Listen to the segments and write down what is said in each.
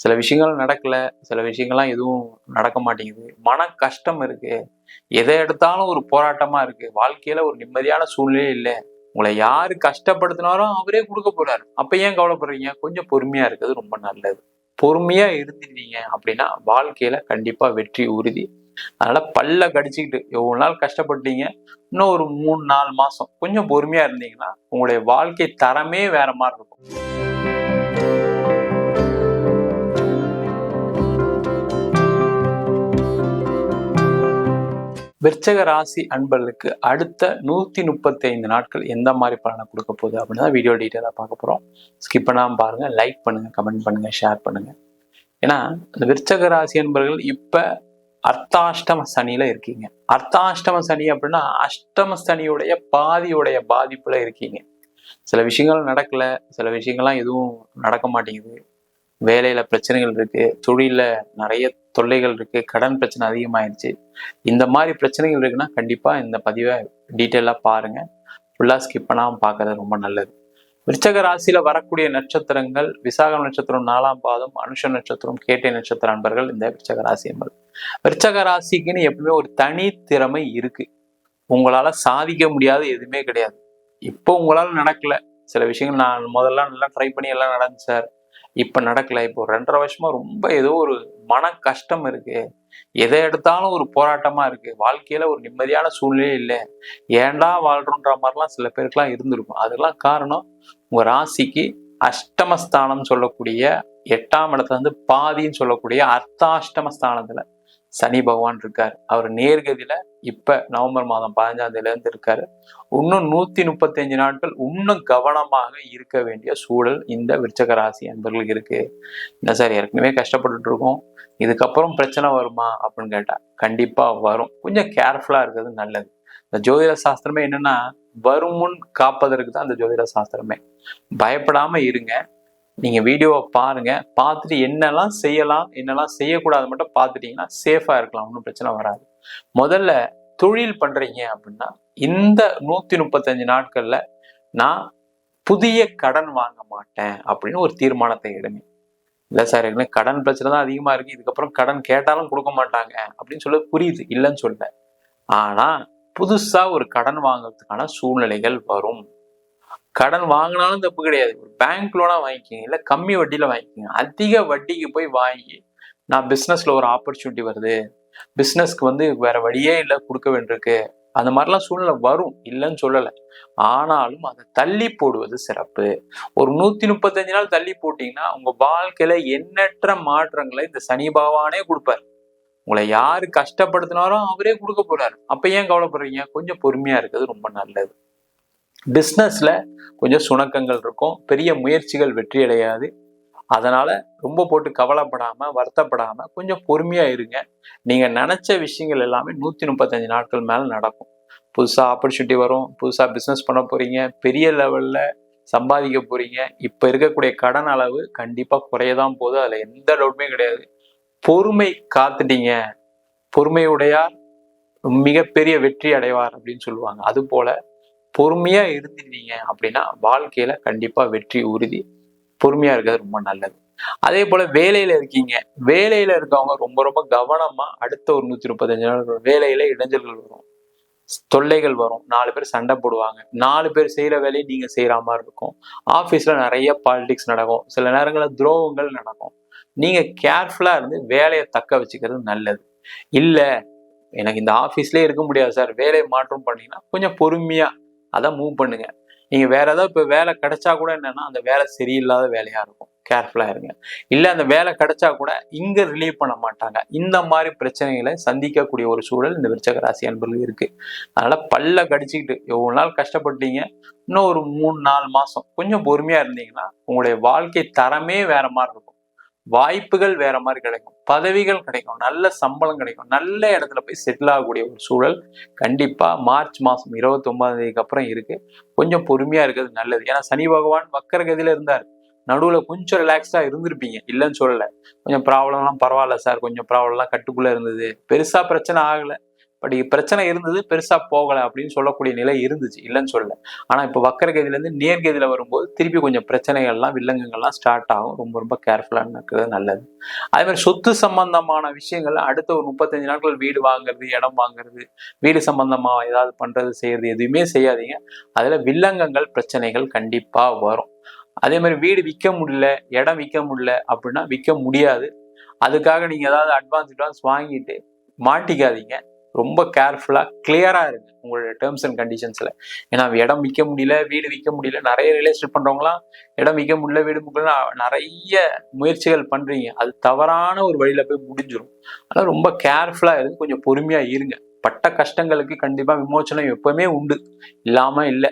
சில விஷயங்கள் நடக்கல சில விஷயங்கள்லாம் எதுவும் நடக்க மாட்டேங்குது. மன கஷ்டம் இருக்கு. எதை எடுத்தாலும் ஒரு போராட்டமா இருக்கு. வாழ்க்கையில ஒரு நிம்மதியான சூழ்நிலை இல்லை. உங்களை யாரு கஷ்டப்படுத்தினாரோ அவரே கொடுக்க போறாரு. அப்ப ஏன் கவலைப்படுறீங்க? கொஞ்சம் பொறுமையா இருக்கிறது ரொம்ப நல்லது. பொறுமையா இருந்துட்டீங்க அப்படின்னா வாழ்க்கையில கண்டிப்பா வெற்றி உறுதி. அதனால பல்ல கடிச்சுக்கிட்டு எவ்வளவு நாள் கஷ்டப்பட்டீங்க? இன்னும் ஒரு மூணு நாலு மாசம் கொஞ்சம் பொறுமையா இருந்தீங்கன்னா உங்களுடைய வாழ்க்கை தரமே வேற மாதிரி இருக்கும். விற்சக ராசி அன்பர்களுக்கு அடுத்த நூற்றி முப்பத்தி ஐந்து நாட்கள் எந்த மாதிரி பலனை கொடுக்க போகுது அப்படின்னு தான் வீடியோ டீட்டெயிலாக பார்க்க போகிறோம் ஸ்கிப் பண்ணாமல் பாருங்கள் லைக் பண்ணுங்கள் கமெண்ட் பண்ணுங்கள் ஷேர் பண்ணுங்கள் ஏன்னா இந்த விற்சக ராசி அன்பர்கள் இப்போ அர்த்தாஷ்டம சனியில் இருக்கீங்க. அர்த்தாஷ்டம சனி அப்படின்னா அஷ்டம சனியுடைய பாதியுடைய பாதிப்பில் இருக்கீங்க. சில விஷயங்கள் நடக்கல சில விஷயங்கள்லாம் எதுவும் நடக்க மாட்டேங்குது. வேலையில பிரச்சனைகள் இருக்கு தொழில நிறைய தொல்லைகள் இருக்கு கடன் பிரச்சனை அதிகமாயிருச்சு. இந்த மாதிரி பிரச்சனைகள் இருக்குன்னா கண்டிப்பா இந்த பதிவை டீட்டெயிலா பாருங்க. ஃபுல்லா ஸ்கிப் பண்ணாமல் பார்க்கறது ரொம்ப நல்லது. விருச்சக ராசியில வரக்கூடிய நட்சத்திரங்கள் விசாகம் நட்சத்திரம் நாலாம் பாதம் அனுஷ நட்சத்திரம் கேட்டை நட்சத்திர அன்பர்கள் இந்த விருச்சக ராசி என்பது. விருச்சக ராசிக்குன்னு எப்பவுமே ஒரு தனி திறமை இருக்கு. உங்களால சாதிக்க முடியாத எதுவுமே கிடையாது. இப்போ உங்களால நடக்கல. சில விஷயங்கள் நான் முதல்ல நல்லா ட்ரை பண்ணி எல்லாம் நடந்துச்சு சார் இப்போ நடக்கலை. இப்போ ரெண்டரை வருஷமா ரொம்ப ஏதோ ஒரு மன கஷ்டம் இருக்கு. எதை எடுத்தாலும் ஒரு போராட்டமா இருக்கு. வாழ்க்கையில ஒரு நிம்மதியான சூழ்நிலையே இல்லை. ஏன்டா வாழ்றோன்ற மாதிரிலாம் சில பேருக்குலாம் இருந்திருக்கும். அதெல்லாம் காரணம் உங்க ராசிக்கு அஷ்டமஸ்தானம் சொல்லக்கூடிய எட்டாம் இடத்துல வந்து பாதின்னு சொல்லக்கூடிய அர்த்தாஷ்டமஸ்தானத்துல. சனி பகவான் இருக்கார். அவர் நேர்கதியில இப்ப நவம்பர் மாதம் பதினஞ்சாம் தேதியில இருந்து இருக்காரு இன்னும் நூத்தி முப்பத்தஞ்சு நாட்கள் இன்னும் கவனமாக இருக்க வேண்டிய சூழல் இந்த விருச்சக ராசி அன்பர்களுக்கு இருக்கு. என்ன சார் ஏற்கனவே கஷ்டப்பட்டுட்டு இருக்கோம். இதுக்கப்புறம் பிரச்சனை வருமா அப்படின்னு கேட்டா கண்டிப்பா வரும். கொஞ்சம் கேர்ஃபுல்லா இருக்கிறது நல்லது. இந்த ஜோதிட சாஸ்திரமே என்னன்னா வரும் முன் காப்பதற்கு தான் அந்த ஜோதிட சாஸ்திரமே. பயப்படாம இருங்க. நீங்கள் வீடியோவை பாருங்கள் பார்த்துட்டு என்னெல்லாம் செய்யலாம் என்னெல்லாம் செய்யக்கூடாது மட்டும் பார்த்துட்டிங்கன்னா சேஃபாக இருக்கலாம். ஒன்றும் பிரச்சனை வராது. முதல்ல தொழில் பண்ணுறீங்க அப்படின்னா இந்த நூற்றி முப்பத்தஞ்சு நாட்களில் நான் புதிய கடன் வாங்க மாட்டேன் அப்படின்னு ஒரு தீர்மானத்தை எடுங்க. இல்லை சார் எனக்கு கடன் பிரச்சனை தான் அதிகமாக இருக்குது இதுக்கப்புறம் கடன் கேட்டாலும் கொடுக்க மாட்டாங்க அப்படின்னு சொல்ல புரியுது. இல்லைன்னு சொல்ல. ஆனால் புதுசாக ஒரு கடன் வாங்குறதுக்கான சூழ்நிலைகள் வரும். கடன் வாங்கினாலும் தப்பு கிடையாது. ஒரு பேங்க் லோனா வாங்கிக்கிங்க இல்லை கம்மி வட்டியில வாங்கிக்கோங்க. அதிக வட்டிக்கு போய் வாங்கி நான் பிஸ்னஸ்ல ஒரு ஆப்பர்ச்சுனிட்டி வருது. பிஸ்னஸ்க்கு வந்து வேற வழியே இல்லை கொடுக்க வேண்டியிருக்கு. அந்த மாதிரிலாம் சூழ்நிலை வரும். இல்லைன்னு சொல்லலை. ஆனாலும் அதை தள்ளி போடுவது சிறப்பு. ஒரு நூத்தி முப்பத்தஞ்சு நாள் தள்ளி போட்டீங்கன்னா உங்க வாழ்க்கையில எண்ணற்ற மாற்றங்களை இந்த சனி பகவானே கொடுப்பாரு. உங்களை யாரு கஷ்டப்படுத்தினாலும் அவரே கொடுக்க போறாரு. அப்ப ஏன் கவலைப்படுறீங்க? கொஞ்சம் பொறுமையா இருக்கிறது ரொம்ப நல்லது. பிஸ்னஸில் கொஞ்சம் சுணக்கங்கள் இருக்கும். பெரிய முயற்சிகள் வெற்றி அடையாது. அதனால் ரொம்ப போட்டு கவலைப்படாமல் வருத்தப்படாமல் கொஞ்சம் பொறுமையாக இருங்க. நீங்கள் நினச்ச விஷயங்கள் எல்லாமே நூற்றி முப்பத்தஞ்சு நாட்கள் மேலே நடக்கும். புதுசாக ஆப்பர்ச்சுனிட்டி வரும். புதுசாக பிஸ்னஸ் பண்ண போகிறீங்க பெரிய லெவலில் சம்பாதிக்க போகிறீங்க இப்போ இருக்கக்கூடிய கடன் அளவு கண்டிப்பா குறையதான் போகுது. அதில் எந்த டவுட்டுமே கிடையாது. பொறுமை காத்துட்டீங்க. பொறுமையுடையார் மிகப்பெரிய வெற்றி அடைவார் அப்படின்னு சொல்லுவாங்க. அது போல பொறுமையா இருந்துட்டீங்க அப்படின்னா வாழ்க்கையில கண்டிப்பா வெற்றி உறுதி பொறுமையா இருக்கிறது ரொம்ப நல்லது. அதே போல வேலையில இருக்கீங்க. வேலையில இருக்கவங்க ரொம்ப ரொம்ப கவனமா அடுத்த ஒரு நூத்தி முப்பத்தஞ்சு நாள் வேலையில இடைஞ்சல்கள் வரும். தொல்லைகள் வரும். நாலு பேர் சண்டை போடுவாங்க. நாலு பேர் செய்யற வேலையை நீங்க செய்யற மாதிரி இருக்கும். ஆபீஸ்ல நிறைய பாலிடிக்ஸ் நடக்கும். சில நேரங்களில் துரோகங்கள் நடக்கும். நீங்க கேர்ஃபுல்லா இருந்து வேலையை தக்க வச்சுக்கிறது நல்லது. இல்ல எனக்கு இந்த ஆபீஸ்லயே இருக்க முடியாது சார். வேலையை மாற்றம் பண்ணீங்கன்னா கொஞ்சம் பொறுமையா அதை மூவ் பண்ணுங்க. நீங்க வேற ஏதாவது இப்போ வேலை கிடைச்சா கூட என்னன்னா அந்த வேலை சரியில்லாத வேலையா இருக்கும். கேர்ஃபுல்லா இருங்க. இல்ல அந்த வேலை கிடைச்சா கூட இங்க ரிலீவ் பண்ண மாட்டாங்க. இந்த மாதிரி பிரச்சனைகளை சந்திக்கக்கூடிய ஒரு சூழல் இந்த விருச்சக ராசி அன்பர்கள் இருக்கு. அதனால பல்ல கடிச்சுக்கிட்டு எவ்வளவு நாள் கஷ்டப்பட்டீங்க? இன்னும் ஒரு மூணு நாலு மாசம் கொஞ்சம் பொறுமையா இருந்தீங்கன்னா உங்களுடைய வாழ்க்கை தரமே வேற மாதிரி இருக்கும். வாய்ப்புகள் வேற மாதிரி கிடைக்கும். பதவிகள் கிடைக்கும். நல்ல சம்பளம் கிடைக்கும். நல்ல இடத்துல போய் செட்டில் ஆகக்கூடிய ஒரு சூழல் கண்டிப்பா மார்ச் மாசம் இருபத்தி ஒன்பதாம் தேதிக்கு அப்புறம் இருக்கு. கொஞ்சம் பொறுமையா இருக்கிறது நல்லது. ஏன்னா சனி பகவான் வக்கரகதியில இருந்தார். நடுவில் கொஞ்சம் ரிலாக்ஸாக இருந்திருப்பீங்க. இல்லைன்னு சொல்லலை. கொஞ்சம் ப்ராப்ளம்லாம் பரவாயில்ல சார் கொஞ்சம் ப்ராப்ளம்லாம் கட்டுக்குள்ளே இருந்தது. பெருசாக பிரச்சனை ஆகலை. பட் பிரச்சனை இருந்தது பெருசா போகல அப்படின்னு சொல்லக்கூடிய நிலை இருந்துச்சு. இல்லைன்னு சொல்லல. ஆனா இப்போ வக்கரகதியில இருந்து நேர்கதியில வரும்போது திருப்பி கொஞ்சம் பிரச்சனைகள்லாம் வில்லங்கங்கள்லாம் ஸ்டார்ட் ஆகும். ரொம்ப ரொம்ப கேர்ஃபுல்லா இருக்கிறது நல்லது. அதே மாதிரி சொத்து சம்பந்தமான விஷயங்கள்ல அடுத்த ஒரு முப்பத்தஞ்சு நாட்கள் வீடு வாங்குறது இடம் வாங்குறது வீடு சம்பந்தமா ஏதாவது பண்றது செய்யறது எதுவுமே செய்யாதீங்க. அதுல வில்லங்கங்கள் பிரச்சனைகள் கண்டிப்பா வரும். அதே மாதிரி வீடு விற்க முடியல இடம் விற்க முடியல அப்படின்னா விற்க முடியாது. அதுக்காக நீங்க ஏதாவது அட்வான்ஸ் அட்வான்ஸ் வாங்கிட்டு மாட்டிக்காதீங்க. ரொம்ப கேர்ஃபுல்லாக கிளியராக இருங்க உங்களோட டேர்ம்ஸ் அண்ட் கண்டிஷன்ஸில் ஏன்னா இடம் விற்க முடியல வீடு விற்க முடியல நிறைய ரிலேஷன் பண்ணுறவங்களாம் இடம் விற்க முடியல வீடு முடியல நிறைய முயற்சிகள் பண்ணுறீங்க அது தவறான ஒரு வழியில் போய் முடிஞ்சிடும் அதனால் ரொம்ப கேர்ஃபுல்லாக இருந்து கொஞ்சம் பொறுமையாக இருங்க. பட்ட கஷ்டங்களுக்கு கண்டிப்பாக விமோச்சனம் எப்போவுமே உண்டு. இல்லாமல் இல்லை.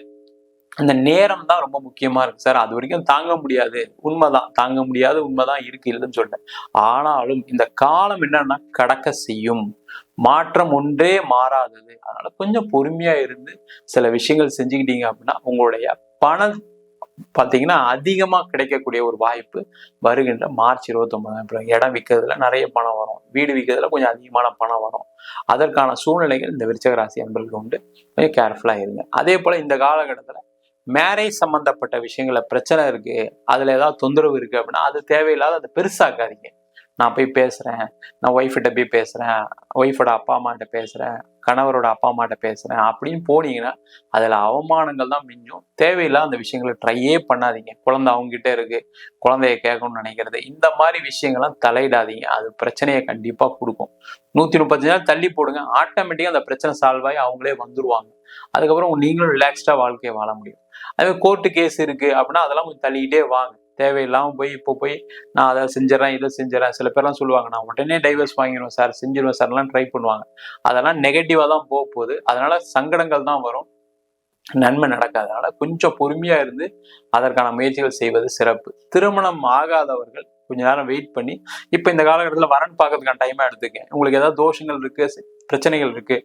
அந்த நேரம் தான் ரொம்ப முக்கியமா இருக்கு சார். அது வரைக்கும் தாங்க முடியாது. உண்மைதான். தாங்க முடியாத உண்மைதான் இருக்கு இல்லைன்னு சொல்லிட்டேன் ஆனாலும் இந்த காலம் என்னன்னா கடக்க செய்யும். மாற்றம் ஒன்றே மாறாதது. அதனால கொஞ்சம் பொறுமையா இருந்து சில விஷயங்கள் செஞ்சுக்கிட்டீங்க அப்படின்னா உங்களுடைய பணம் பார்த்தீங்கன்னா அதிகமா கிடைக்கக்கூடிய ஒரு வாய்ப்பு வருகின்ற மார்ச் இருபத்தி ஒன்பதாம் இடம் விற்கிறதுல நிறைய பணம் வரும். வீடு விற்கிறதுல கொஞ்சம் அதிகமான பணம் வரும். அதற்கான சூழ்நிலைகள் இந்த விருச்சக ராசி அன்பர்களுக்கு உண்டு. கொஞ்சம் கேர்ஃபுல்லா இருங்க. அதே போல இந்த காலகட்டத்துல மேரேஜ் சம்மந்தப்பட்ட விஷயங்கள பிரச்சனை இருக்கு. அதில் ஏதாவது தொந்தரவு இருக்கு அப்படின்னா அது தேவையில்லாத அதை பெருசாக்காதீங்க. நான் போய் பேசுகிறேன் நான் ஒய்ஃபிட்ட போய் பேசுகிறேன் ஒய்ஃபோட அப்பா அம்மாட்ட பேசுகிறேன் கணவரோட அப்பா அம்மாட்ட பேசுகிறேன் அப்படின்னு போனீங்கன்னா அதில் அவமானங்கள் தான் மிஞ்சும். தேவையில்லாத அந்த விஷயங்களை ட்ரையே பண்ணாதீங்க. குழந்தை அவங்க இருக்குது இருக்கு. குழந்தைய கேட்கணும்னு நினைக்கிறது. இந்த மாதிரி விஷயங்கள்லாம் தலையிடாதீங்க. அது பிரச்சனையை கண்டிப்பாக கொடுக்கும். நூற்றி முப்பத்தஞ்சு நாள் தள்ளி போடுங்க. ஆட்டோமேட்டிக்காக அந்த பிரச்சனை சால்வ் ஆகி அவங்களே வந்துருவாங்க. அதுக்கப்புறம் நீங்களும் ரிலாக்ஸ்டாக வாழ்க்கையை வாழ முடியும். அதே கோர்ட்டு கேஸ் இருக்குது அப்படின்னா அதெல்லாம் கொஞ்சம் தள்ளிக்கிட்டே வாங்க. தேவையில்லாமல் போய் இப்போ போய் நான் அதை செஞ்சிடறேன் இதை செஞ்சிடறேன். சில பேர்லாம் சொல்லுவாங்க நான் உடனே டைவர்ஸ் வாங்கிடுவேன் சார் செஞ்சிருவேன் சார்லாம் ட்ரை பண்ணுவாங்க. அதெல்லாம் நெகட்டிவாக தான் போக போகுது. அதனால சங்கடங்கள் தான் வரும். நன்மை நடக்காதனால கொஞ்சம் பொறுமையாக இருந்து அதற்கான முயற்சிகள் செய்வது சிறப்பு. திருமணம் ஆகாதவர்கள் கொஞ்ச நேரம் வெயிட் பண்ணி இப்போ இந்த காலகட்டத்தில் வரன் பார்க்கறதுக்கான டைமாக எடுத்துக்கேன் உங்களுக்கு ஏதாவது தோஷங்கள் இருக்குது பிரச்சனைகள் இருக்குது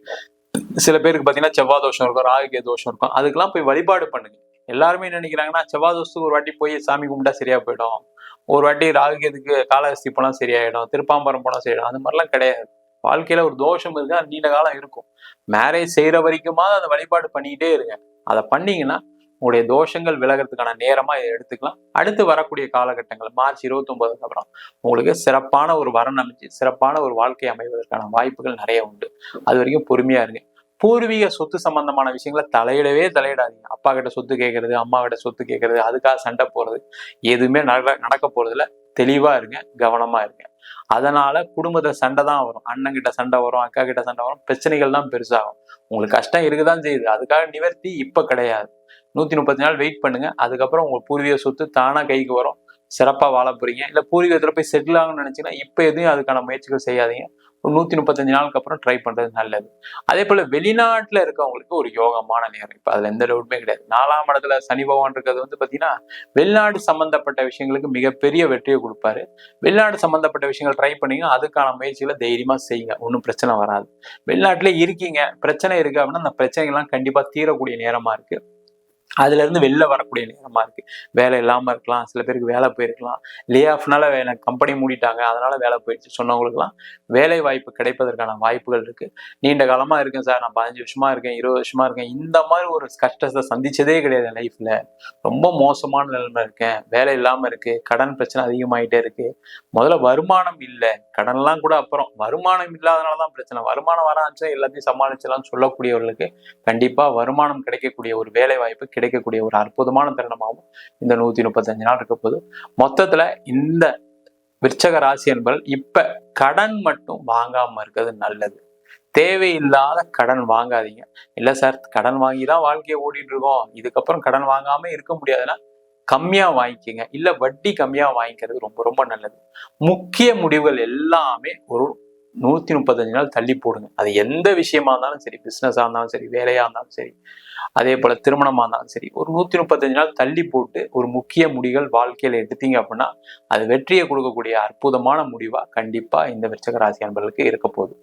சில பேருக்கு பார்த்தீங்கன்னா செவ்வாய் தோஷம் இருக்கும் ராகுகே தோஷம் இருக்கும். அதுக்கெல்லாம் போய் வழிபாடு பண்ணுங்க. எல்லாருமே நினைக்கிறாங்கன்னா செவ்வாய் ஒரு வாட்டி போய் சாமி கும்பிட்டா சரியா போயிடும். ஒரு வாட்டி ராகுகேதுக்கு காலஹஸ்தி போனால் சரியாயிடும். திருப்பாம்பரம் போனால் சரியாயிடும். அந்த மாதிரிலாம் கிடையாது. வாழ்க்கையில ஒரு தோஷம் இருக்கு அது நீண்ட காலம் இருக்கும். மேரேஜ் செய்யற வரைக்குமா அந்த வழிபாடு பண்ணிக்கிட்டே இருங்க. அதை பண்ணீங்கன்னா உங்களுடைய தோஷங்கள் விலகிறதுக்கான நேரமா இதை எடுத்துக்கலாம். அடுத்து வரக்கூடிய காலகட்டங்கள் மார்ச் இருபத்தி ஒன்பதுக்கு அப்புறம் உங்களுக்கு சிறப்பான ஒரு வரன் அமைச்சு சிறப்பான ஒரு வாழ்க்கை அமைவதற்கான வாய்ப்புகள் நிறைய உண்டு. அது வரைக்கும் பொறுமையா இருங்க. பூர்வீக சொத்து சம்பந்தமான விஷயங்களை தலையிடவே தலையிடாதீங்க. அப்பா கிட்ட சொத்து கேட்கறது அம்மா கிட்ட சொத்து கேட்கறது அதுக்காக சண்டை போறது எதுவுமே நட நடக்க போறதுல தெளிவா இருங்க கவனமா இருங்க. அதனால குடும்பத்துல சண்டை தான் வரும். அண்ணன் கிட்ட சண்டை வரும் அக்கா கிட்ட சண்டை வரும் பிரச்சனைகள் தான் பெருசாகும். உங்களுக்கு கஷ்டம் இருக்குதான் செய்யுது. அதுக்காக நிவர்த்தி இப்ப கிடையாது. நூத்தி முப்பத்தி நாள் வெயிட் பண்ணுங்க. அதுக்கப்புறம் உங்க பூர்வீக சொத்து தானா கைக்கு வரும். சிறப்பா வாழ போறீங்க. இல்ல பூர்வீகத்துல போய் செட்டில் ஆகணும்னு நினைச்சீங்கன்னா இப்ப எதுவும் அதுக்கான முயற்சிகள் செய்யாதீங்க. ஒரு முப்பத்தஞ்சு நாளுக்கு அப்புறம் ட்ரை பண்ணுறது நல்லது. அதே போல் வெளிநாட்டில் இருக்கவங்களுக்கு ஒரு யோகமான நேரம். இப்போ அதில் எந்த டவுட்டுமே கிடையாது. நாலாம் இடத்துல சனி பகவான் இருக்கிறது வந்து பார்த்தீங்கன்னா வெளிநாடு சம்மந்தப்பட்ட விஷயங்களுக்கு மிகப்பெரிய வெற்றியை கொடுப்பாரு. வெளிநாடு சம்மந்தப்பட்ட விஷயங்கள் ட்ரை பண்ணிங்க அதுக்கான முயற்சிகளை தைரியமாக செய்யுங்க. ஒன்றும் பிரச்சனை வராது. வெளிநாட்டில் இருக்கீங்க பிரச்சனை இருக்குது அப்படின்னா அந்த பிரச்சனைகள்லாம் கண்டிப்பாக தீரக்கூடிய நேரமாக இருக்குது அதுல இருந்து வெளில வரக்கூடிய நேரமா இருக்கு. வேலை இல்லாம இருக்கலாம் சில பேருக்கு வேலை போயிருக்கலாம். லே ஆஃப்னால எனக்கு கம்பெனி மூடிட்டாங்க அதனால வேலை போயிடுச்சு சொன்னவங்களுக்குலாம் வேலை வாய்ப்பு கிடைப்பதற்கான வாய்ப்புகள் இருக்கு. நீண்ட காலமா இருக்கேன் சார் நான் பதினஞ்சு வருஷமா இருக்கேன் இருபது வருஷமா இருக்கேன். இந்த மாதிரி ஒரு கஷ்டத்தை சந்திச்சதே கிடையாது லைஃப்ல ரொம்ப மோசமான நிலைமை இருக்கேன். வேலை இல்லாம இருக்கு கடன் பிரச்சனை அதிகமாயிட்டே இருக்கு. முதல்ல வருமானம் இல்லை. கடன்லாம் கூட அப்புறம். வருமானம் இல்லாதனாலதான் பிரச்சனை. வருமானம் வர ஆரம்பிச்சா எல்லாத்தையும் சமாளிச்சலாம்னு சொல்லக்கூடியவர்களுக்கு கண்டிப்பா வருமானம் கிடைக்கக்கூடிய ஒரு வேலை வாய்ப்பு கிடைக்கக்கூடிய ஒரு அற்புதமான தருணமாகவும் இந்த நூத்தி முப்பத்தஞ்சு நாள் இருக்க போது மொத்தத்துல இந்த விற்சக ராசி என்பவர்கள் இப்ப கடன் மட்டும் வாங்காம இருக்கிறது நல்லது. தேவையில்லாத கடன் வாங்காதீங்க. இல்ல சார் கடன் வாங்கி தான் வாழ்க்கையை ஓடிட்டு இருக்கோம். இதுக்கப்புறம் கடன் வாங்காம இருக்க முடியாதுன்னா கம்மியா வாங்கிக்கோங்க. இல்ல வட்டி கம்மியா வாங்கிக்கிறது ரொம்ப ரொம்ப நல்லது. முக்கிய முடிவுகள் எல்லாமே ஒரு நூத்தி முப்பத்தஞ்சு நாள் தள்ளி போடுங்க. அது எந்த விஷயமா இருந்தாலும் சரி பிசினஸா இருந்தாலும் சரி வேலையா இருந்தாலும் சரி அதே போல திருமணமா இருந்தாலும் சரி ஒரு நூத்தி முப்பத்தஞ்சு நாள் தள்ளி போட்டு ஒரு முக்கிய முடிவுகள் வாழ்க்கையில எடுத்தீங்க அப்படின்னா அது வெற்றியை கொடுக்கக்கூடிய அற்புதமான முடிவா கண்டிப்பா இந்த விருச்சக ராசி அன்பர்களுக்கு இருக்க போகுது.